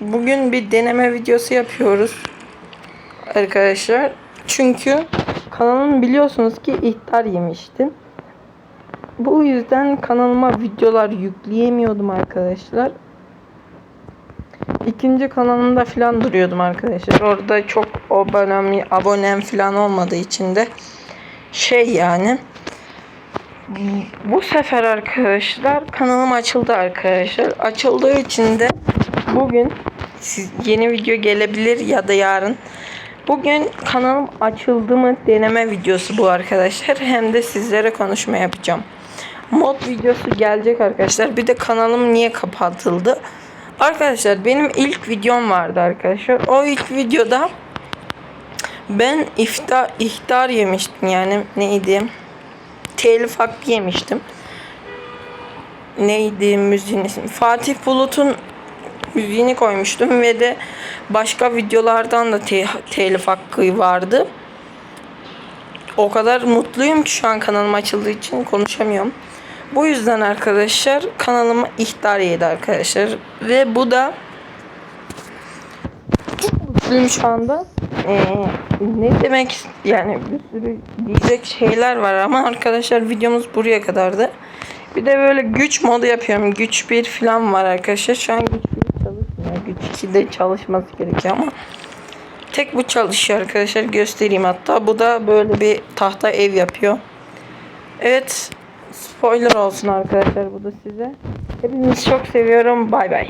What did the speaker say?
Bugün bir deneme videosu yapıyoruz. Arkadaşlar. Çünkü kanalım biliyorsunuz ki ihtar yemiştim. Bu yüzden kanalıma videolar yükleyemiyordum arkadaşlar. İkinci kanalımda falan duruyordum arkadaşlar. Orada çok abonem, abonem falan olmadığı için de şey yani. Bu sefer arkadaşlar kanalım açıldı arkadaşlar. Açıldığı için de bugün yeni video gelebilir ya da yarın. Bugün kanalım açıldı mı deneme videosu bu arkadaşlar. Hem de sizlere konuşma yapacağım. Mod videosu gelecek arkadaşlar. Bir de kanalım niye kapatıldı? Arkadaşlar benim ilk videom vardı arkadaşlar. O ilk videoda ben iftar ihtar yemiştim yani neydi? Telif hakkı yemiştim. Neydi müziğin ismi? Fatih Bulut'un müziğini koymuştum ve de başka videolardan da te- telif hakkı vardı. O kadar mutluyum ki şu an kanalım açıldığı için konuşamıyorum. Bu yüzden arkadaşlar kanalıma ihtar yedi arkadaşlar. Ve bu da çok mutluyum şu anda. Ee, ne demek yani bir sürü diyecek şeyler var ama arkadaşlar videomuz buraya kadardı. Bir de böyle güç modu yapıyorum. Güç 1 falan var arkadaşlar. Şu an güç 1 çalışmıyor. Güç 2 de çalışması gerekiyor ama tek bu çalışıyor arkadaşlar. Göstereyim hatta. Bu da böyle bir tahta ev yapıyor. Evet. Spoiler olsun arkadaşlar bu da size. Hepinizi çok seviyorum. Bay bay.